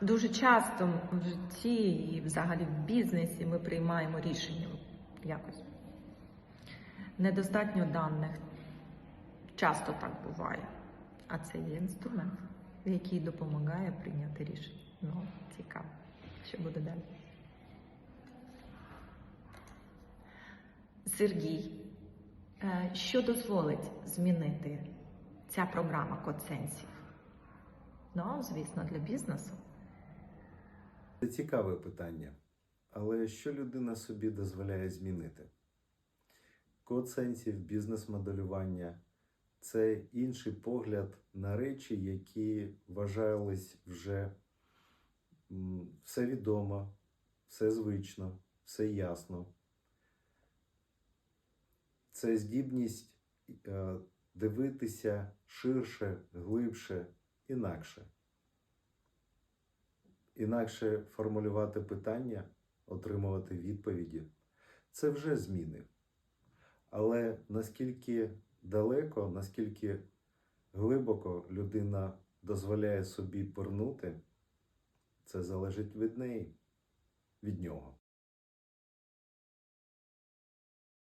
Дуже часто в житті і взагалі в бізнесі ми приймаємо рішення якось. Недостатньо даних. Часто так буває. А це є інструмент, який допомагає прийняти рішення. Ну, цікаво, що буде далі. Сергій, е, що дозволить змінити ця програма код сенсів? Ну, звісно, для бізнесу. Це цікаве питання. Але що людина собі дозволяє змінити? Код сенсів, бізнес-моделювання це інший погляд на речі, які вважались вже все відомо, все звично, все ясно. Це здібність е, дивитися ширше, глибше, інакше. Інакше формулювати питання, отримувати відповіді це вже зміни. Але наскільки далеко, наскільки глибоко людина дозволяє собі пирнути, це залежить від неї, від нього.